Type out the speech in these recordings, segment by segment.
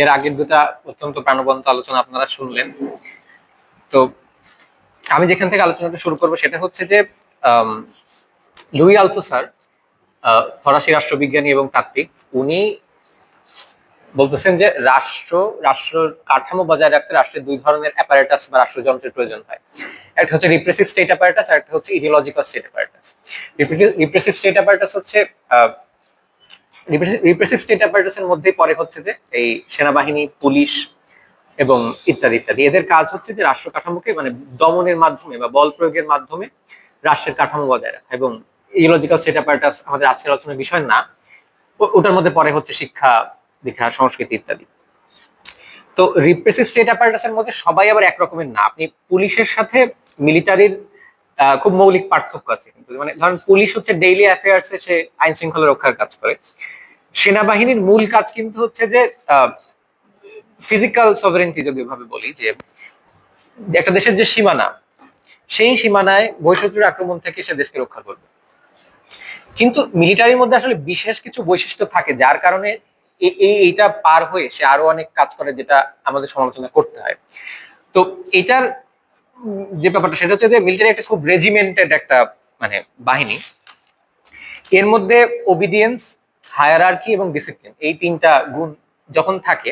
এর আগের দুটা অত্যন্ত প্রাণবন্ত আলোচনা আপনারা শুনলেন। তো আমি যেখান থেকে আলোচনাটা শুরু করব সেটা হচ্ছে যে লুই আলথো স্যার আহ, ফরাসি রাষ্ট্রবিজ্ঞানী এবং তাত্ত্বিক উনি বলতেছেন যে রাষ্ট্র রাষ্ট্র কাঠামো বজায় রাখতে রাষ্ট্রের দুই ধরনের অ্যাপারেটাস বা রাষ্ট্রযন্ত্রের প্রয়োজন হয়। একটা হচ্ছে রিপ্রেসিভ স্টেট অ্যাপারেটাস আর একটা হচ্ছে ideological state apparatus repressive state apparatus হচ্ছে রিপ্রেসিভ স্টেট অ্যাপারেটাসের মধ্যেই পরে হচ্ছে যে এই সেনাবাহিনী, পুলিশ এবং ইত্যাদি ইত্যাদি। এদের কাজ হচ্ছে যে রাষ্ট্র কাঠামোকে মানে দমনের মাধ্যমে বা বল প্রয়োগের মাধ্যমে রাষ্ট্রের কাঠামো বজায় রাখা এবং ইডিওলজিক্যাল স্টেট অ্যাপারেটাস আমাদের আজকের আলোচনার বিষয় না ওটার মধ্যে পরে হচ্ছে শিক্ষা, দীক্ষা, সংস্কৃতি ইত্যাদি। তো রিপ্রেসিভ স্টেট অ্যাপারেটাসের মধ্যে সবাই আবার একরকমের না। আপনি পুলিশের সাথে মিলিটারির খুব মৌলিক পার্থক্য আছে। কিন্তু মানে ধরেন পুলিশ হচ্ছে ডেইলি অ্যাফেয়ার্সে সে আইন শৃঙ্খলা রক্ষার কাজ করে। সেনাবাহিনীর মূল কাজ কিন্তু হচ্ছে যে ফিজিক্যাল সভারেন্টি যদি ভাবে বলি, যে একটা দেশের যে সীমানা, সেই সীমানায় বৈশত্রুর আক্রমণ থেকে সে দেশকে রক্ষা করবে। কিন্তু মিলিটারির মধ্যে আসলে বিশেষ কিছু বৈশিষ্ট্য থাকে, যার কারণে এইটা পার হয়ে সে আরও অনেক কাজ করে যেটা আমাদের সমালোচনা করতে হয়। তো এটার যে ব্যাপারটা, সেটা হচ্ছে যে মিলিটারি একটা খুব রেজিমেন্টেড একটা মানে বাহিনী। এর মধ্যে ওবিডিয়েন্স হায়ারার্কি এবং ডিসিপ্লিন এই তিনটা গুণ যখন থাকে,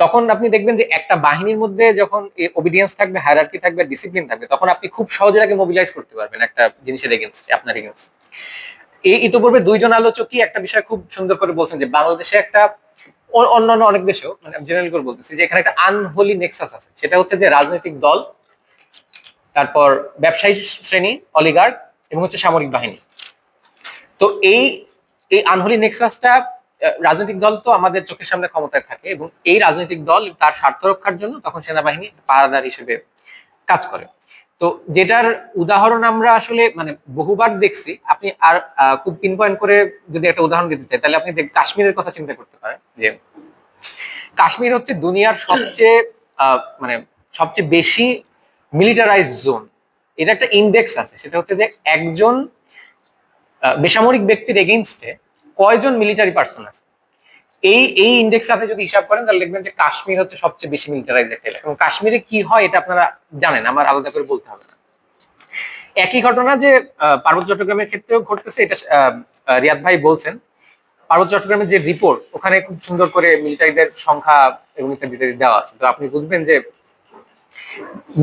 তখন আপনি দেখবেন যে একটা বাহিনীর মধ্যে যখন ওবিডিয়েন্স থাকবে হায়ারার্কি থাকবে ডিসিপ্লিন থাকবে, তখন আপনি খুব সহজে তাকে মোবিলাইজ করতে পারবেন একটা জিনিসের এগেনস্টে আপনার এগেনস্ট এই ইতিপূর্বে দুইজন আলোচকই একটা বিষয় খুব সুন্দর করে বলছেন যে বাংলাদেশে একটা অন্যান্য অনেক দেশেও মানে জেনারেল করে বলতেছি যে এখানে একটা আনহোলি নেক্সাস আছে। সেটা হচ্ছে যে রাজনৈতিক দল, তারপর ব্যবসায়ী শ্রেণি অলিগার্ড এবং হচ্ছে সামরিক বাহিনী। তো এই এই আনহোলি নেক্সাসটা রাজনৈতিক দল তো আমাদের চোখের সামনে ক্ষমতায় থাকে এবং এই রাজনৈতিক দল তার স্বার্থ রক্ষার জন্য তখন সেনাবাহিনী পাহারাদার হিসেবে কাজ করে। তো যেটার উদাহরণ আমরা আসলে মানে বহুবার দেখছি, আপনি আর খুব পিন পয়েন্ট করে যদি একটা উদাহরণ দিতে চাই, তাহলে আপনি কাশ্মীরের কথা চিন্তা করতে পারেন যে কাশ্মীর হচ্ছে দুনিয়ার সবচেয়ে মানে সবচেয়ে বেশি মিলিটারাইজ জোন এটা একটা ইন্ডেক্স আছে, সেটা হচ্ছে যে একজন বেসামরিক ব্যক্তির এগেইনস্টে কয়জন মিলিটারি পার্সন আছে? এই এই ইন্ডেক্স আপনি যদি হিসাব করেন, তাহলে দেখবেন যে কাশ্মীর হচ্ছে সবচেয়ে বেশি মিলিটারাইজ একটা এলাকা। এবং কাশ্মীরে কি হয় এটা আপনারা জানেন, আমার আলাদা করে বলতে হবে না। একই ঘটনা যে পার্বত্য চট্টগ্রামের ক্ষেত্রেও ঘটতেছে, এটা রিয়াদ ভাই বলছেন। পার্বত্য চট্টগ্রামের যে রিপোর্ট ওখানে খুব সুন্দর করে মিলিটারিদের সংখ্যা এবং ইত্যাদি ইত্যাদি দেওয়া আছে। তো আপনি বুঝবেন যে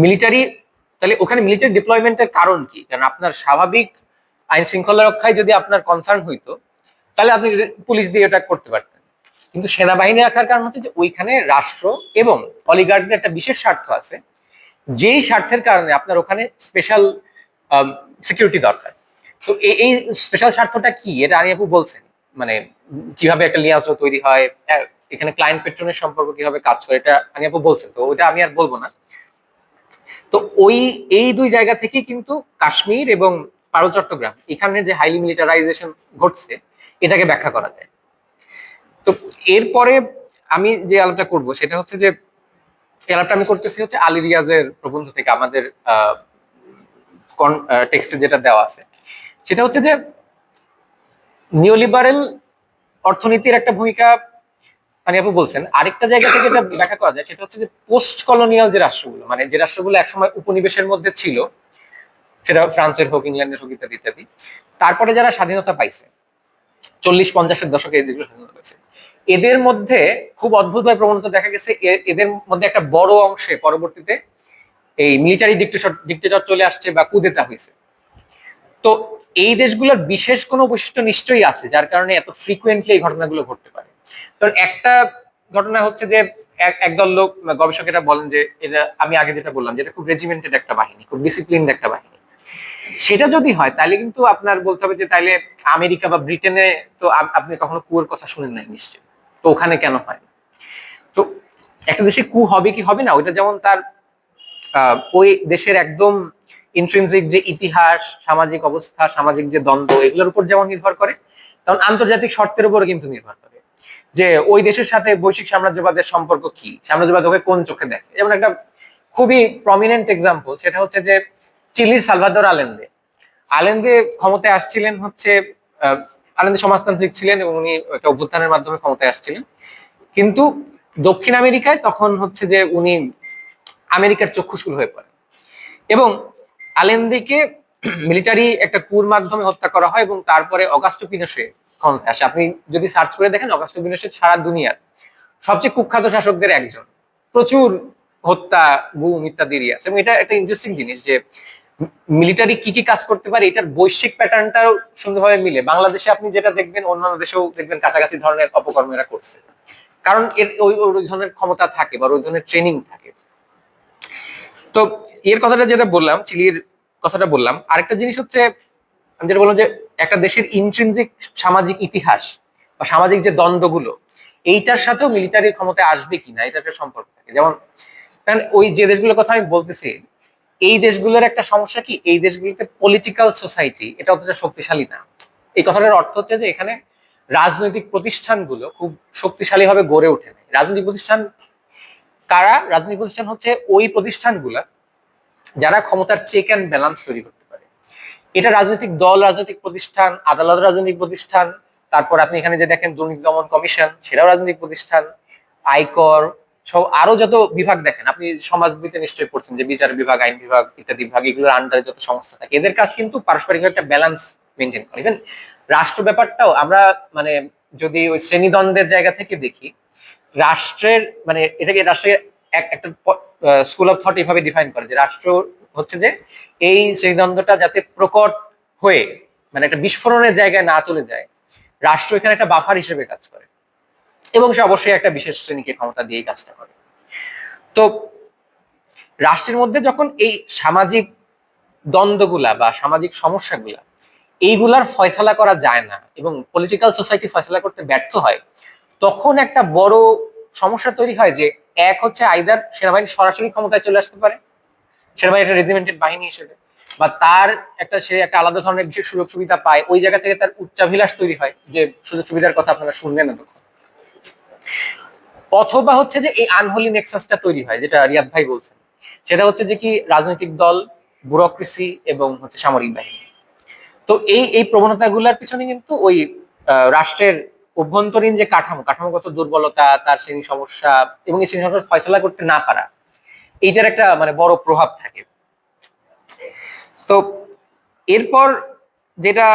মিলিটারি তাহলে ওখানে মিলিটারি ডিপ্লয়মেন্টের কারণ কি? কারণ আপনার স্বাভাবিক আইন শৃঙ্খলা রক্ষায় যদি আপনার কনসার্ন হইতো তাহলে আপনি পুলিশ দিয়ে এটা করতে পারতেন। কিন্তু সেনাবাহিনী রাখার কারণ হচ্ছে যে ওইখানে রাষ্ট্র এবং অলিগার্ডের একটা বিশেষ স্বার্থ আছে। যেই স্বার্থের কারণে আপনার ওখানে স্পেশাল সিকিউরিটি দরকার। তো এই- স্পেশাল স্বার্থটা কি? এটা আমি আপু বলছেন। মানে কীভাবে একটা লিয়াজও তৈরি হয় এখানে ক্লায়েন্ট পেট্রনের সম্পর্ক কীভাবে কাজ করে, এটা আমি আপু বলছেন। তো ওইটা আমি আর বলব না। তো ওই, এই দুই জায়গা থেকেই কিন্তু কাশ্মীর এবং পারো চট্টগ্রাম, এখানে যে হাইলি মিলিটারাইজেশন ঘটছে এটাকে ব্যাখ্যা করা যায়। তো এরপরে আমি যে আলাপটা করব সেটা হচ্ছে যে আলাপটা আমি করতেছি হচ্ছে আলী রিয়াজের প্রবন্ধ থেকে, আমাদের টেক্সটে যেটা দেওয়া আছে। সেটা হচ্ছে যে, নিওলিবারেল অর্থনীতির একটা ভূমিকা মানে আপু বলছেন, আরেকটা জায়গা থেকে যেটা ব্যাখ্যা করা যায়, সেটা হচ্ছে যে পোস্ট কলোনিয়াল যে রাষ্ট্রগুলো মানে যে রাষ্ট্রগুলো একসময় উপনিবেশের মধ্যে ছিল, সেটা ফ্রান্সের হোক, ইংল্যান্ডের হোক ইত্যাদি ইত্যাদি, তারপরে যারা স্বাধীনতা পাইছে চল্লিশ পঞ্চাশের দশকে এই দেশগুলো স্বাধীনতা পাইছে এদের মধ্যে খুব অদ্ভুতভাবে প্রবণতা দেখা গেছে। এদের মধ্যে একটা বড় অংশে পরবর্তীতে এই মিলিটারি ডিক্টেটর ডিক্টেটর চলে আসছে বা কুদেতা হয়েছে। তো এই দেশগুলোর বিশেষ কোনো বৈশিষ্ট্য নিশ্চয়ই আছে, যার কারণে এত ফ্রিকুয়েন্টলি এই ঘটনাগুলো ঘটতে পারে। কারণ একটা ঘটনা হচ্ছে যে এক- একদল লোক, গবেষকেরা বলেন যে এটা আমি আগে যেটা বললাম যেটা খুব রেজিমেন্টেড একটা বাহিনী, খুব ডিসিপ্লিনড একটা বাহিনী। সেটা যদি হয়, তাহলে কিন্তু আপনার বলতে হবে যে তাইলে আমেরিকা বা ব্রিটেনে তো আপনি কখনো কুয়ের কথা শুনেন নাই নিশ্চয়ই। তো ওখানে কেন হয়? তো একটা দেশে কু হবে কি হবে না? ওইটা যেমন তার ওই দেশের একদম ইন্ট্রিনজিক যে ইতিহাস, সামাজিক অবস্থা, সামাজিক যে দ্বন্দ্ব, এগুলোর উপর যেমন নির্ভর করে, তেমন আন্তর্জাতিক শর্তের উপরও কিন্তু নির্ভর করে। যে ওই দেশের সাথে বৈশ্বিক সাম্রাজ্যবাদের সম্পর্ক কি? সাম্রাজ্যবাদ ওকে কোন চোখে দেখে? যেমন একটা খুবই প্রমিনেন্ট এক্সাম্পল সেটা হচ্ছে যে চিলির সালভাদর আলেন্দে। আলেন্দে ক্ষমতায় আসছিলেন হচ্ছে আহ, আনন্দ সমাজতান্ত্রিক ছিলেন এবং উনি একটা অভ্যুত্থানের মাধ্যমে ক্ষমতায় আসছিলেন। কিন্তু দক্ষিণ আমেরিকায় তখন হচ্ছে যে উনি আমেরিকার চক্ষুশুল হয়ে পড়েন। এবং আলেন্দিকে মিলিটারি একটা কুর মাধ্যমে হত্যা করা হয় এবং তারপরে অগাস্টো পিনোসে ক্ষমতায় আসে। আপনি যদি সার্চ করে দেখেন অগাস্টো পিনোসে সারা দুনিয়ার সবচেয়ে কুখ্যাত শাসকদের একজন। প্রচুর হত্যা গুম ইত্যাদি আছে। এবং এটা একটা ইন্টারেস্টিং জিনিস যে মিলিটারি কি কি কাজ করতে পারে, এটার বৈশ্বিক প্যাটার্নটাও সুন্দরভাবে মিলে। বাংলাদেশে আপনি যেটা দেখবেন, অন্যান্য দেশেও দেখবেন কাছাকাছি ধরনের অপকর্ম এরা করছে। কারণ এর ওই ওই ধরনের ক্ষমতা থাকে বা ওই ধরনের ট্রেনিং থাকে। তো এর কথাটা যেটা বললাম, চিলির কথাটা বললাম, আরেকটা জিনিস হচ্ছে, আমি যেটা বললাম যে একটা দেশের ইন্ট্রিনজিক সামাজিক ইতিহাস বা সামাজিক যে দ্বন্দ্বগুলো, এইটার সাথেও মিলিটারির ক্ষমতায় আসবে কিনা এটা একটা সম্পর্ক থাকে। যেমন, কারণ ওই যে দেশগুলোর কথা আমি বলতেছি এই দেশগুলোর একটা সমস্যা কি? এই দেশগুলোতে পলিটিক্যাল সোসাইটি এটা অতটা শক্তিশালী না। এই কথাটার অর্থ হচ্ছে যে এখানে রাজনৈতিক প্রতিষ্ঠানগুলো খুব শক্তিশালীভাবে গড়ে ওঠে নাই। রাজনৈতিক প্রতিষ্ঠান কারা? রাজনৈতিক প্রতিষ্ঠান হচ্ছে ওই প্রতিষ্ঠানগুলা যারা ক্ষমতার চেক অ্যান্ড ব্যালেন্স তৈরি করতে পারে। এটা রাজনৈতিক দল, রাজনৈতিক প্রতিষ্ঠান, আদালত রাজনৈতিক প্রতিষ্ঠান, তারপর আপনি এখানে যে দেখেন দুর্নীতি দমন কমিশন, সেটাও রাজনৈতিক প্রতিষ্ঠান, আয়কর সব আরও যত বিভাগ দেখেন, আপনি সমাজবিদে নিশ্চয়ই পড়ছেন যে বিচার বিভাগ, আইন বিভাগ ইত্যাদি বিভাগ, এগুলোর আন্ডারে যত সংস্থা থাকে, এদের কাজ কিন্তু পারস্পরিক একটা ব্যালেন্স মেনটেন করে। ইভেন রাষ্ট্র ব্যাপারটাও আমরা মানে যদি ওই শ্রেণীদ্বন্দ্বের জায়গা থেকে দেখি, রাষ্ট্রের মানে এটাকে রাষ্ট্রের এক, একটা স্কুল অফ থট এভাবে ডিফাইন করে যে রাষ্ট্র হচ্ছে যে এই শ্রেণীদ্বন্দ্বটা যাতে প্রকট হয়ে মানে একটা বিস্ফোরণের জায়গায় না চলে যায়, রাষ্ট্র এখানে একটা বাফার হিসেবে কাজ করে। এবং সে অবশ্যই একটা বিশেষ শ্রেণীকে ক্ষমতা দিয়ে কাজটা করে। তো রাষ্ট্রের মধ্যে যখন এই সামাজিক দ্বন্দ্বগুলা বা সামাজিক সমস্যাগুলা, এইগুলার ফয়সলা করা যায় না এবং পলিটিক্যাল সোসাইটি ফয়সলা করতে ব্যর্থ হয়, তখন একটা বড় সমস্যা তৈরি হয় যে এক হচ্ছে আইদার সেনাবাহিনী সরাসরি ক্ষমতায় চলে আসতে পারে, সেনাবাহিনী একটা রেজিমেন্টেড বাহিনী হিসেবে, বা তার একটা সে একটা আলাদা ধরনের বিশেষ সুযোগ সুবিধা পায়, ওই জায়গা থেকে তার উচ্চাভিলাষ তৈরি হয়, যে সুযোগ সুবিধার কথা আপনারা শুনবেন না তখন অথবা হচ্ছে যে এই আনহোলি নেক্সাসটা তৈরি হয়, যেটা রিয়াদ ভাই বলছেন। সেটা হচ্ছে যে কি রাজনৈতিক দল, ব্যুরোক্রেসি এবং হচ্ছে সামরিক বাহিনী। তো এই এই প্রবণতাগুলোর পিছনে কিন্তু ওই রাষ্ট্রের অভ্যন্তরীণ যে কাঠামো, কাঠামোগত দুর্বলতা, তার শ্রেণি সমস্যা এবং এই শ্রেণি সমস্যা ফয়সলা করতে না পারা, এইটার একটা মানে বড় প্রভাব থাকে। তো এরপর যেটা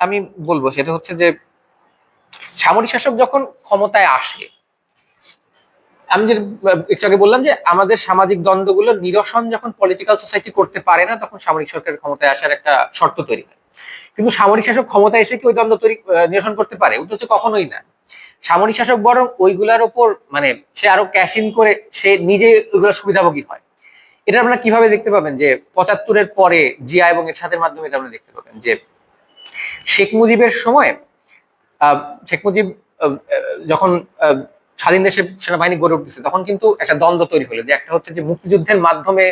আমি বলব, সেটা হচ্ছে যে সামরিক শাসক যখন ক্ষমতায় আসে, আমি যে, একটু আগে বললাম যে আমাদের সামাজিক দ্বন্দ্বগুলো নিরসন যখন পলিটিক্যাল সোসাইটি করতে পারে না, তখন সামরিক সরকারের ক্ষমতায় আসার একটা শর্ত তৈরি হয়। কিন্তু সামরিক শাসক ক্ষমতায় এসে কি ওই দ্বন্দ্ব তৈরি নিরসন করতে পারে? ওটা হচ্ছে কখনোই না। সামরিক শাসক বরং ওইগুলার ওপর মানে সে আরও ক্যাশ ইন করে সে নিজে ওইগুলোর সুবিধাভোগী হয়। এটা আপনারা কীভাবে দেখতে পাবেন? যে পঁচাত্তরের পরে জিয়া এবং এর সাথে মাধ্যমে এটা আপনারা দেখতে পাবেন যে শেখ মুজিবের সময় শেখ মুজিব যখন স্বাধীন দেশে সেনাবাহিনী গড়ে উঠতেছে, তখন কিন্তু একটা দ্বন্দ্ব তৈরি হলো যে একটা হচ্ছে যে মুক্তিযুদ্ধের মাধ্যমে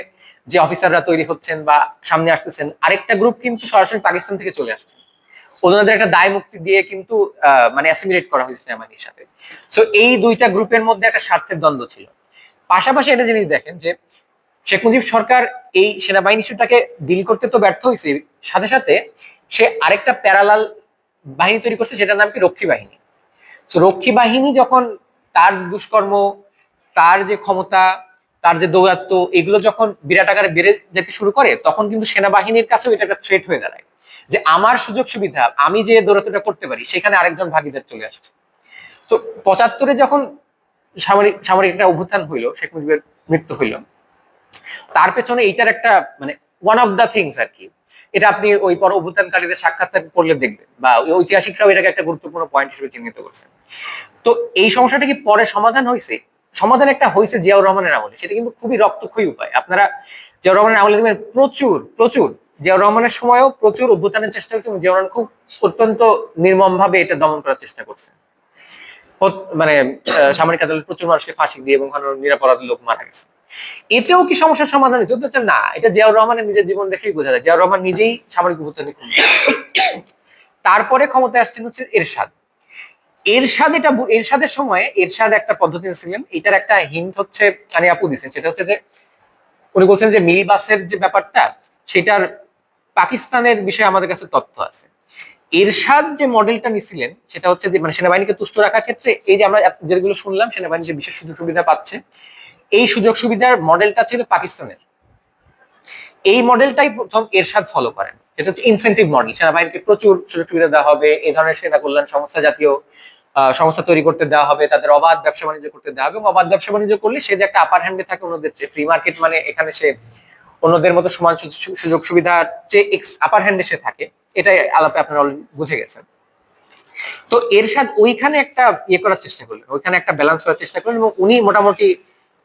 যে অফিসাররা তৈরি হচ্ছেন বা সামনে আসতেছেন, আরেকটা গ্রুপ কিন্তু সরাসরি পাকিস্তান থেকে চলে আসছেন ওনাদের একটা দায় মুক্তি দিয়ে কিন্তু মানে অ্যাসিমিলেট করা হয়েছে সেনাবাহিনীর সাথে। সো এই দুইটা গ্রুপের মধ্যে একটা স্বার্থের দ্বন্দ্ব ছিল। পাশাপাশি একটা জিনিস দেখেন যে, শেখ মুজিব সরকার এই সেনাবাহিনী ইস্যুটাকে ডিল করতে তো ব্যর্থ হয়েছে সাথে সাথে সে আরেকটা প্যারালাল বাহিনী তৈরি করছে সেটার নাম কি? রক্ষী বাহিনী। তো রক্ষী বাহিনী যখন তার দুষ্কর্ম, তার যে ক্ষমতা, তার যে দৌরাত্ম, এগুলো যখন বিরাট আকারে বেড়ে যেতে শুরু করে, তখন কিন্তু সেনাবাহিনীর কাছেও এটা একটা থ্রেট হয়ে দাঁড়ায়। যে আমার সুযোগ সুবিধা, আমি যে দৌরাত্মটা করতে পারি, সেখানে আরেকজন ভাগিদার চলে আসছে। তো পঁচাত্তরে যখন সামরিক সামরিক একটা অভ্যুত্থান হইল, শেখ মুজিবের মৃত্যু হইল, তার পেছনে এইটার একটা মানে ওয়ান অফ দ্য থিংস আর কি। এটা আপনি ওই পর অভ্যুত্থানকারীদের সাক্ষাৎকার পড়লে দেখবেন, বা ঐতিহাসিকরাও এটাকে একটা গুরুত্বপূর্ণ পয়েন্ট হিসেবে চিহ্নিত করছেন তো এই সমস্যাটা কি পরে সমাধান হয়েছে? সমাধান একটা হয়েছে জিয়াউর রহমানের আমলে, সেটা কিন্তু খুবই রক্তক্ষয়ী উপায়। আপনারা জিয়াউর রহমানের আমলে দেখবেন প্রচুর প্রচুর, জিয়াউর রহমানের সময়ও প্রচুর অভ্যুত্থানের চেষ্টা হয়েছে জিয়াউর রহমান খুব অত্যন্ত নির্মম ভাবে এটা দমন করার চেষ্টা করছে। মানে সামরিক আদালত প্রচুর মানুষকে ফাঁসি দিয়ে এবং নিরাপরাধ লোক মারা গেছে। এতেও কি সমস্যার সমাধান হয়েছে? হচ্ছে না। এটা জিয়াউর রহমানের নিজের জীবন দেখেই বোঝা যায়। জিয়াউর রহমান নিজেই সামরিক অভ্যুত্থানে তারপরে ক্ষমতায় আসছেন হচ্ছে এরশাদ। এরশাদ এটা এরশাদের সময় এরশাদ একটা পদ্ধতি ছিলেন এটার একটা হিন্ট হচ্ছে আমি আপু দিচ্ছেন সেটা হচ্ছে যে, উনি বলছেন যে মিলি বাসের যে ব্যাপারটা, সেটার পাকিস্তানের বিষয়ে আমাদের কাছে তথ্য আছে। এরশাদ যে মডেলটা নিছিলেন সেটা হচ্ছে যে মানে সেনাবাহিনীকে তুষ্ট রাখার ক্ষেত্রে এই যে আমরা যেগুলো শুনলাম, সেনাবাহিনী যে বিশেষ সুযোগ সুবিধা পাচ্ছে এই সুযোগ সুবিধার মডেলটা ছিল পাকিস্তানের। এই মডেলটাই প্রথম এরশাদ ফলো করেন। যেটা হচ্ছে ইনসেন্টিভ মডেল সেনাবাহিনীকে প্রচুর সুযোগ সুবিধা দেওয়া হবে। এই ধরনের সেনা কল্যাণ সংস্থা জাতীয় সংস্থা তৈরি করতে দেওয়া হবে। তাদের অবাধ ব্যবসা বাণিজ্য করতে দেওয়া হবে। এবং অবাধ ব্যবসা বাণিজ্য করলে সে যে একটা আপার হ্যান্ডে থাকে অন্যদের চেয়ে। ফ্রি মার্কেট মানে এখানে সে অন্যদের মতো সমান সুযোগ সুবিধার চেয়ে আপার হ্যান্ডে সে থাকে। এটাই আলাপে আপনারা বুঝে গেছেন। তো এরশাদ ওইখানে একটা ইয়ে করার চেষ্টা করলেন। ওইখানে একটা ব্যালেন্স করার চেষ্টা করলেন এবং উনি মোটামুটি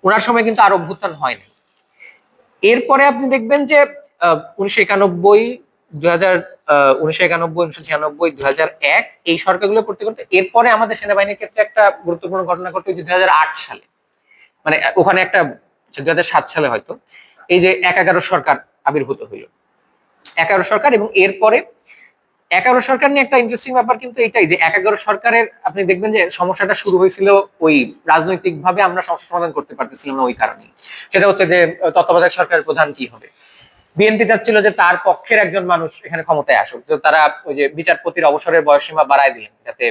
ওনার সময় কিন্তু আর অভ্যুত্থান হয় হয়নি। এরপরে আপনি দেখবেন যে উনিশশো একানব্বই দুই হাজার উনিশশো একানব্বই, উনিশশো ছিয়ানব্বই দুই হাজার এক এই সরকারগুলো করতে করতে এরপরে আমাদের সেনাবাহিনীর ক্ষেত্রে একটা গুরুত্বপূর্ণ ঘটনা ঘটে দুই হাজার আট সালে। মানে ওখানে একটা দুই হাজার সাত সালে হয়তো। এই যে এক এগারো সরকার আবির্ভূত হইল। এগারো সরকার এবং এরপরে এগারো সরকার নিয়ে একটা ইন্টারেস্টিং ব্যাপার কিন্তু এটাই যে এক এগারো সরকারের, আপনি দেখবেন যে সমস্যাটা শুরু হয়েছিল ওই রাজনৈতিক ভাবে আমরা সমস্যা সমাধান করতে পারতেছিলাম না ওই কারণে সেটা হচ্ছে যে তত্ত্বাবধায়ক সরকারের প্রধান কি হবে? বিএনপি চাচ্ছিল যে তার পক্ষের একজন মানুষ এখানে ক্ষমতায় আসুক, তো তারা ওই যে বিচারপতির অবসরের বয়সীমা বাড়ায় দিলেন যাতে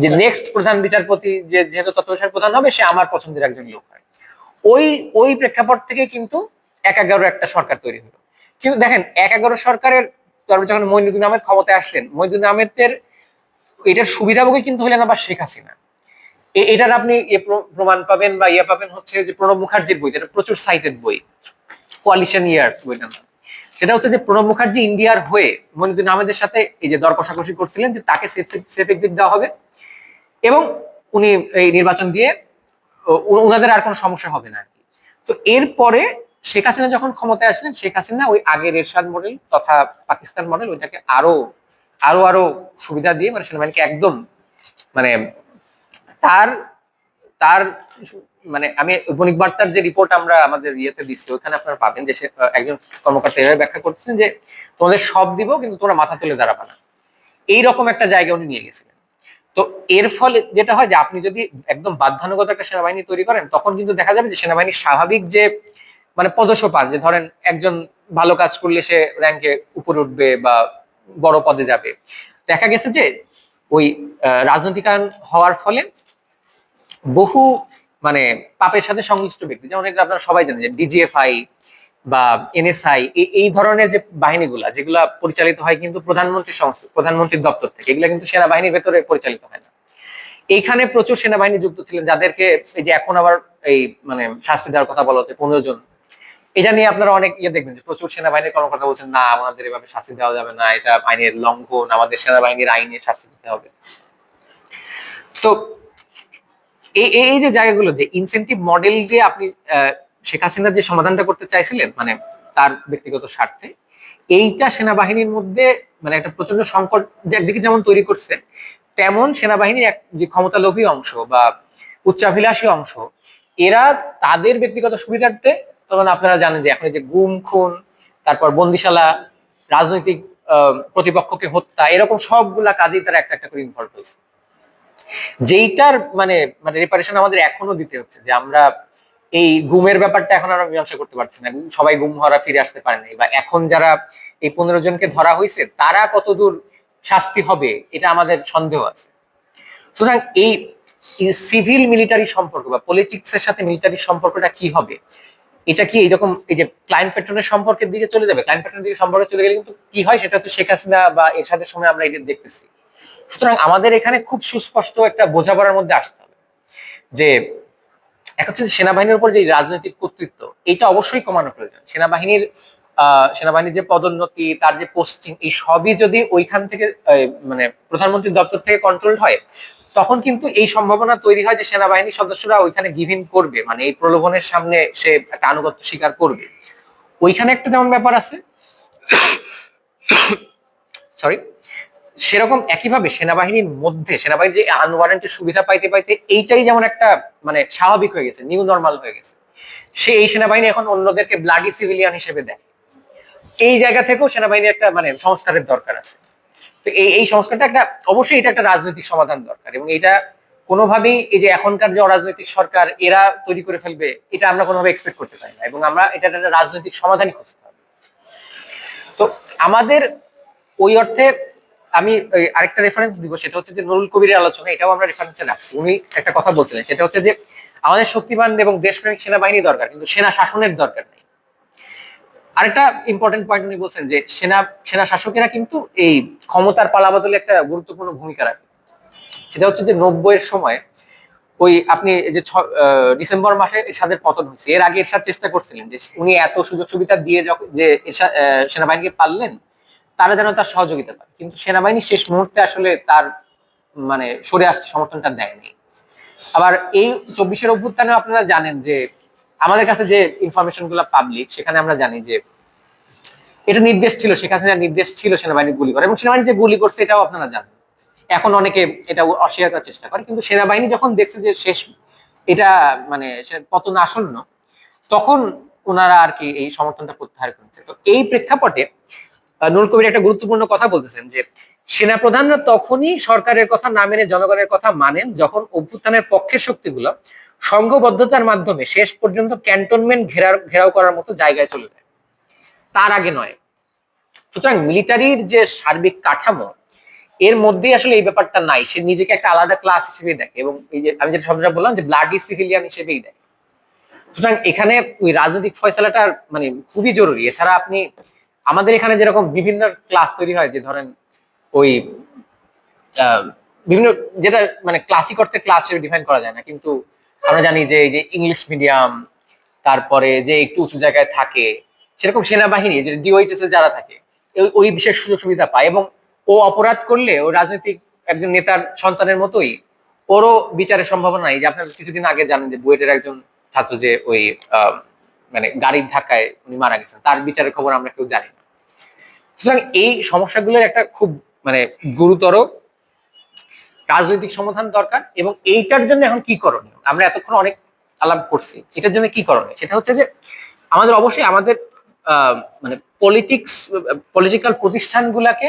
যে নেক্সট প্রধান বিচারপতি যে যেহেতু তত্ত্বাবধায়ক প্রধান হবে, সে আমার পছন্দের একজন লোক হয়। ওই ওই প্রেক্ষাপট থেকে কিন্তু এক এগারো একটা সরকার তৈরি হলো। কিন্তু দেখেন এক এগারো সরকারের তারপর যখন মইনুদ্দিন আহমেদ ক্ষমতায় আসলেন, মইনুদ্দিন আহমেদের এটার সুবিধাভোগী কিন্তু হলেন আবার শেখ হাসিনা। এটার আপনি প্রমাণ পাবেন বা ইয়ে পাবেন হচ্ছে যে প্রণব মুখার্জির বই এটা প্রচুর সাইটেড বই কোয়ালিশন ইয়ার্স বইটার নাম। সেটা হচ্ছে যে প্রণব মুখার্জি ইন্ডিয়ার হয়ে মইনুদ্দিন আহমেদের সাথে এই যে দর কষাকষি করছিলেন, যে তাকে সেফ এক্সিট দেওয়া হবে এবং উনি এই নির্বাচন দিয়ে ও- উ- উনাদের আর কোনো সমস্যা হবে না আর কি। তো এরপরে শেখ হাসিনা যখন ক্ষমতায় আসলেন, শেখ হাসিনা ওই আগের এরশাদ মডেল তথা পাকিস্তান মডেল ওইটাকে আরও আরও আরও সুবিধা দিয়ে মানে সেনাবাহিনীকে একদম মানে তার তার মানে আমি বণিক বার্তার যে রিপোর্ট আমরা আমাদের ইয়েতে দিচ্ছি ওখানে আপনারা পাবেন যে একজন কর্মকর্তা এভাবে ব্যাখ্যা করতেছেন যে তোমাদের সব দিব কিন্তু তোমরা মাথা তুলে দাঁড়াবে না। এইরকম একটা জায়গা উনি নিয়ে গেছিলেন। তো এর ফলে যেটা হয় যে আপনি যদি একদম বাধ্যানুগত একটা সেনাবাহিনী তৈরি করেন, তখন কিন্তু দেখা যাবে যে সেনাবাহিনীর স্বাভাবিক যে মানে পদসোপান যে ধরেন একজন ভালো কাজ করলে সে র্যাঙ্কে উপরে উঠবে বা বড় পদে যাবে। দেখা গেছে যে ওই রাজনৈতিকায়ন হওয়ার ফলে বহু মানে পাপের সাথে সংশ্লিষ্ট ব্যক্তি, যেমন এটা আপনারা সবাই জানেন যে ডিজিএফআই বা এনএসআই এই ধরনের যে বাহিনীগুলা, যেগুলা পরিচালিত হয় কিন্তু প্রধানমন্ত্রী সংস্থা, প্রধানমন্ত্রীর দপ্তর থেকে, এগুলা কিন্তু সেনাবাহিনীর ভেতরে পরিচালিত হয় না। এইখানে প্রচুর সেনাবাহিনী যুক্ত ছিলেন, যাদেরকে এই যে এখন আবার এই মানে শাস্তি দেওয়ার কথা বলা হচ্ছে, পনেরো জন এটা নিয়ে আপনারা অনেক ইয়ে দেখবেন যে প্রচুর সেনাবাহিনীর কর্মকর্তা বলছেন, না, আমাদের এভাবে শাস্তি দেওয়া যাবে না। এটা আইনের লঙ্ঘন, আমাদের সেনাবাহিনীর আইনে শাস্তি দিতে হবে। তো এই এই- যে জায়গাগুলো যে ইনসেন্টিভ মডেল দিয়ে আপনি শেখ হাসিনার যে সমাধানটা করতে চাইছিলেন মানে তার ব্যক্তিগত স্বার্থে, এইটা সেনাবাহিনীর মধ্যে মানে একটা প্রচণ্ড সংকট যে একদিকে যেমন তৈরি করছে, তেমন সেনাবাহিনীর এক যে ক্ষমতালোভী অংশ বা উচ্চাভিলাষী অংশ, এরা তাদের ব্যক্তিগত সুবিধার্থে তখন আপনারা জানেন যে এখন যে গুম, খুন, তারপর বন্দিশালা, রাজনৈতিক প্রতিপক্ষকে হত্যা, এরকম সবগুলা কাজেই তারা একটা একটা করে ইনভলভ হয়েছে। যেইটার মানে মানে রিপারেশন আমাদের এখনও দিতে হচ্ছে যে আমরা এই গুমের ব্যাপারটা এখন আমরা মীমাংসা করতে পারছি না। সবাই গুম হওয়ারা ফিরে আসতে পারে নাই বা এখন যারা এই পনেরো জনকে ধরা হয়েছে, তারা কতদূর শাস্তি হবে, এটা আমাদের সন্দেহ আছে। সুতরাং এই সিভিল মিলিটারি সম্পর্ক বা পলিটিক্স এর সাথে মিলিটারি সম্পর্কটা কি হবে এটা কি এইরকম এই যে ক্লায়েন্ট প্যাট্রনের সম্পর্কের দিকে চলে যাবে? ক্লায়েন্ট প্যাট্রনের দিকে সম্পর্কে চলে গেলে কিন্তু কি হয়? সেটা হচ্ছে শেখ হাসিনা বা এর সাথে সময় আমরা এটা দেখতেছি। সুতরাং আমাদের এখানে খুব সুস্পষ্ট একটা বোঝাপড়ার মধ্যে আসতে হবে যে এক হচ্ছে সেনাবাহিনীর উপর যে রাজনৈতিক কর্তৃত্ব, এটা অবশ্যই কমানো প্রয়োজন। সেনাবাহিনীর সেনাবাহিনীর যে পদোন্নতি, তার যে পোস্টিং এই সবই যদি ওইখান থেকে মানে প্রধানমন্ত্রীর দপ্তর থেকে কন্ট্রোল হয় তখন কিন্তু এই সম্ভাবনা তৈরি হয় যে সেনাবাহিনীর সদস্যরা ওইখানে গিভিন করবে। মানে এই প্রলোভনের সামনে সে একটা আনুগত্য স্বীকার করবে। ওইখানে একটা যেমন ব্যাপার আছে সরি সেরকম একইভাবে সেনাবাহিনীর মধ্যে, সেনাবাহিনীর যে আনওয়ারেন্টের সুবিধা পাইতে পাইতে এইটাই যেমন একটা মানে স্বাভাবিক হয়ে গেছে নিউ নর্মাল হয়ে গেছে। সে এই সেনাবাহিনী এখন অন্যদেরকে ব্লাডি সিভিলিয়ান হিসেবে দেয় এই জায়গা থেকেও সেনাবাহিনীর একটা মানে সংস্কারের দরকার আছে। তো এই এই সংস্কারটা একটা, অবশ্যই এটা একটা রাজনৈতিক সমাধান দরকার এবং এটা কোনোভাবেই এই যে এখনকার যে অরাজনৈতিক সরকার, এরা তৈরি করে ফেলবে, এটা আমরা কোনোভাবে এক্সপেক্ট করতে পারি না এবং আমরা এটা একটা রাজনৈতিক সমাধানই খুঁজতে হবে। তো আমাদের ওই অর্থে আমি আরেকটা রেফারেন্স দিব, সেটা হচ্ছে যে নুরুল কবিরের আলোচনা, এটাও আমরা রেফারেন্সে রাখছি। উনি একটা কথা বলছিলেন, সেটা হচ্ছে যে আমাদের শক্তিমান এবং দেশপ্রেমিক সেনাবাহিনী দরকার, কিন্তু সেনা শাসনের দরকার নেই। আরেকটা ইম্পর্টেন্ট পয়েন্ট উনি বলছেন যে সেনা সেনা শাসকেরা কিন্তু এই ক্ষমতার পালাবদলে একটা গুরুত্বপূর্ণ ভূমিকা রাখে। সেটা হচ্ছে যে নব্বইয়ের সময় ওই আপনি যে ডিসেম্বর মাসে এরশাদের পতন হয়েছে। এর আগে এরশাদ চেষ্টা করছিলেন যে উনি এত সুযোগ সুবিধা দিয়ে যে সেনাবাহিনীকে পারলেন তারা যেন তার সহযোগিতা পায়। কিন্তু সেনাবাহিনী শেষ মুহূর্তে আসলে তার মানে সরে আসতে সমর্থনটা দেয়নি। আবার এই চব্বিশের অভ্যুত্থানে আপনারা জানেন যে আমাদের কাছে যে ইনফরমেশনগুলো পাবলিক সেখানে আমরা জানি যে এটা নির্দেশ ছিল হাসিনার নির্দেশ ছিল সেনাবাহিনী গুলি করে। এবং সেনাবাহিনী যে গুলি করছে এটাও আপনারা জানেন। এখন অনেকে এটা অস্বীকার করার চেষ্টা করে। কিন্তু সেনাবাহিনী যখন দেখছে যে শেষ এটা মানে পতন আসন্ন, তখন ওনারা আর কি এই সমর্থনটা প্রত্যাহার করেছে। তো এই প্রেক্ষাপটে নুরুল কবির একটা গুরুত্বপূর্ণ কথা বলতেছেন যে সেনাপ্রধানরা তখনই সরকারের কথা না মেনে জনগণের কথা মানেন যখন অভ্যুত্থানের পক্ষের শক্তিগুলো সংঘবদ্ধতার মাধ্যমে শেষ পর্যন্ত ক্যান্টনমেন্ট ঘেরা ঘেরাও করার মতো জায়গায় চলে যায়। তার আগে নয়। সুতরাং মিলিটারির যে সার্বিক কাঠামো, এর মধ্যেই আসলে এই ব্যাপারটা নাই। সে নিজেকে একটা আলাদা ক্লাস হিসেবে দেখে এবং এই যে আমি যেটা শব্দটা বললাম যে ব্লাডি সিভিলিয়ান হিসেবেই দেখে। সুতরাং এখানে ওই রাজনৈতিক ফয়সালাটা মানে খুবই জরুরি। এছাড়া আপনি আমাদের এখানে যেরকম বিভিন্ন ক্লাস তৈরি হয়, যে ধরেন ওই বিভিন্ন যেটা মানে ক্লাসিক অর্থে ক্লাস ডিফাইন করা যায় না, কিন্তু আমরা জানি যে এই যে ইংলিশ মিডিয়াম তারপরে যে একটু উঁচু জায়গায় থাকে, সেরকম সেনাবাহিনী, যে ডিওএইচএস এ যারা থাকে ওই- বিশেষ সুযোগ সুবিধা পায় এবং ও অপরাধ করলে ও রাজনৈতিক একজন নেতার সন্তানের মতোই, ওরও বিচারের সম্ভাবনা নাই। যে আপনার কিছুদিন আগে জানেন যে বুয়েটের একজন ছাত্র যে ওই মানে গাড়ির ধাক্কায় উনি মারা গেছেন, তার বিচারের খবর আমরা কেউ জানি না। সুতরাং এই সমস্যাগুলোর একটা খুব মানে গুরুতর রাজনৈতিক সমাধান দরকার এবং এইটার জন্য এখন কি করণীয়? আমরা এতক্ষণ অনেক আলাপ করছি। এটার জন্য কি করণীয়? সেটা হচ্ছে যে আমাদের অবশ্যই আমাদের মানে পলিটিক্স পলিটিক্যাল প্রতিষ্ঠানগুলাকে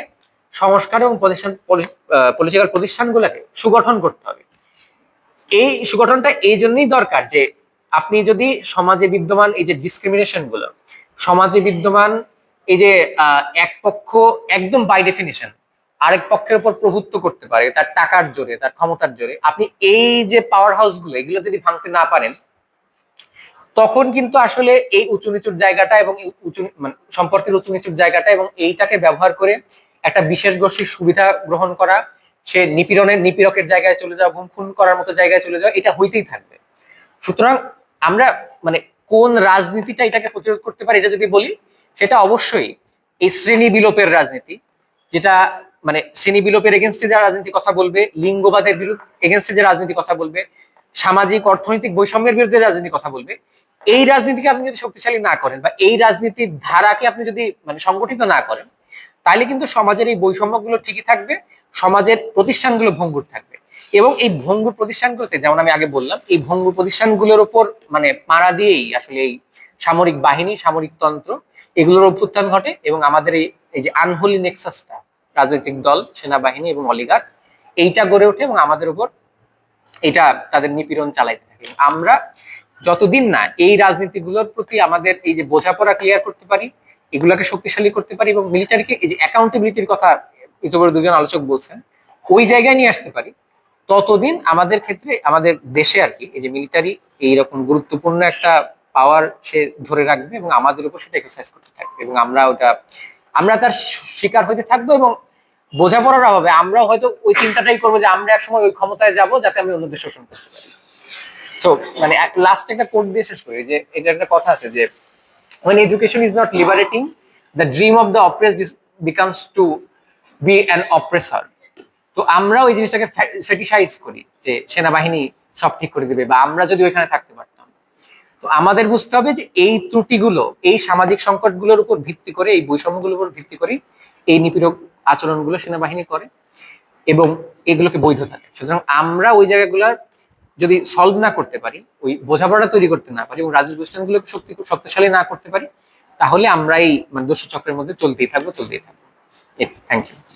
সংস্কার এবং প্রতিষ্ঠান পলিটিক্যাল প্রতিষ্ঠানগুলোকে সুগঠন করতে হবে। এই সুগঠনটা এই জন্যই দরকার যে আপনি যদি সমাজে বিদ্যমান এই যে ডিসক্রিমিনেশনগুলো, সমাজে বিদ্যমান এই যে এক পক্ষ একদম বাই ডেফিনেশন আরেক পক্ষের উপর প্রভুত্ব করতে পারে, তার টাকার জোরে, তার ক্ষমতার জোরে, আপনি এই যে পাওয়ার হাউসগুলো, এগুলো যদি ভাঙতে না পারেন, তখন কিন্তু আসলে এই উঁচু নিচুর জায়গাটা এবং উঁচু মানে সম্পর্কের উঁচু নিচুর জায়গাটা এবং এইটাকে ব্যবহার করে একটা বিশেষ গোষ্ঠীর সুবিধা গ্রহণ করা, সে নিপীড়নের, নিপীড়কের জায়গায় চলে যাওয়া খুন করার মতো জায়গায় চলে যাওয়া, এটা হইতেই থাকবে। সুতরাং আমরা মানে কোন রাজনীতিটা এটাকে প্রতিরোধ করতে পারি, এটা যদি বলি, সেটা অবশ্যই এই শ্রেণি বিলোপের রাজনীতি, যেটা মানে শ্রেণি বিলোপের এগেনস্টে যে রাজনীতি কথা বলবে, লিঙ্গবাদের বিরুদ্ধে এগেনস্টে যে রাজনীতি কথা বলবে, সামাজিক, অর্থনৈতিক বৈষম্যের বিরুদ্ধে রাজনীতি কথা বলবে, এই রাজনীতিকে আপনি যদি শক্তিশালী না করেন বা এই রাজনীতির ধারাকে আপনি যদি মানে সংগঠিত না করেন, তাহলে কিন্তু সমাজের এই বৈষম্যগুলো ঠিকই থাকবে, সমাজের প্রতিষ্ঠানগুলো ভঙ্গুর থাকবে। এবং এই ভঙ্গুর প্রতিষ্ঠানগুলোতে, যেমন আমি আগে বললাম, এই ভঙ্গুর প্রতিষ্ঠানগুলোর উপর মানে পাড়া দিয়েই আসলে এই সামরিক বাহিনী, সামরিক তন্ত্র, এগুলোর অভ্যুত্থান ঘটে এবং আমাদের এই যে আনহোলি নেক্সাসটা রাজনৈতিক দল, সেনাবাহিনী এবং অলিগার এইটা গড়ে ওঠে এবং আমাদের উপর এটা তাদের নিপীড়ন চালাইতে থাকে। আমরা যতদিন না এই রাজনীতিগুলোর প্রতি আমাদের এই যে বোঝাপড়া ক্লিয়ার করতে পারি, এগুলাকে শক্তিশালী করতে পারি এবং মিলিটারিকে এই যে অ্যাকাউন্টেবিলিটির কথা ইতিপূর্বে দুজন আলোচক বলছেন, ওই জায়গায় নিয়ে আসতে পারি। ততদিন আমাদের ক্ষেত্রে আমাদের দেশে আর কি এই যে মিলিটারি এইরকম গুরুত্বপূর্ণ একটা পাওয়ার সে ধরে রাখবে এবং আমাদের উপর সেটা এক্সারসাইজ করতে থাকবে এবং আমরা ওটা আমরা তার শিকার হইতে থাকব এবং বোঝাপড়ার অভাবে আমরা হয়তো ওই চিন্তাটাই করব যে আমরা একসময় ওই ক্ষমতায় যাব যাতে আমি অন্যদের শোষণ করতে পারি। সো মানে লাস্ট একটা কোড দিয়ে শেষ করি, যে এটা একটা কথা আছে যে, when education is not liberating, the dream of the oppressed becomes to be an oppressor. তো আমরা ওই জিনিসটাকে ফেটিসাইজ করি যে সেনাবাহিনী সব ঠিক করে দিবে বা আমরা যদি ওইখানে থাকতে পারতাম। তো আমাদের বুঝতে হবে যে এই ত্রুটিগুলো, এই সামাজিক সংকটগুলোর উপর ভিত্তি করে, এই বৈষম্যগুলোর উপর ভিত্তি করে এই নিপীড়ক আচরণগুলো সেনাবাহিনী করে এবং এগুলোকে বৈধ থাকে। সুতরাং আমরা ওই জায়গাগুলোর যদি সলভ না করতে পারি, ওই বোঝাপড়া তৈরি করতে না পারি এবং রাজনৈতিক প্রতিষ্ঠানগুলোকে শক্তি শক্তিশালী না করতে পারি, তাহলে আমরা এই মানে দোষ চক্রের মধ্যে চলতেই থাকব চলতেই থাকব। Thank you